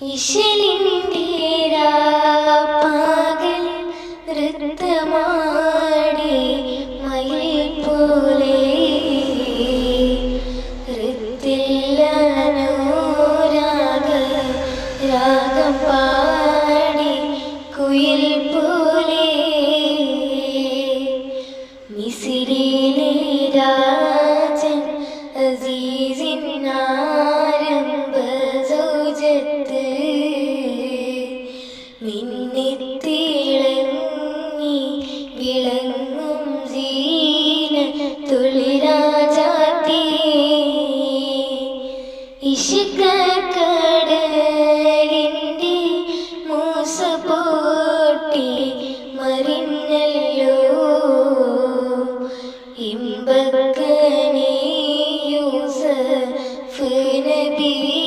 ഇശലിന്റെ രാപ്പാകൽ നൃത്തമാടി മയിൽ പോലെ ഹൃത്തില്ലനോരാഗ രാഗം പാടി കുയിൽ പോലെ മിസിരിയിലെ രാജൻ സൗജത്ത് മിന്നിത്തിളങ്ങി വിളങ്ങും ജീന തുളിരാജാത്തി ഇഷ്കക്കടലിന്റെ മൂസ പോട്ടി മറിഞ്ഞല്ലോ. ഇമ്പകനെ യൂസഫ് നിറഞ്ഞല്ലോ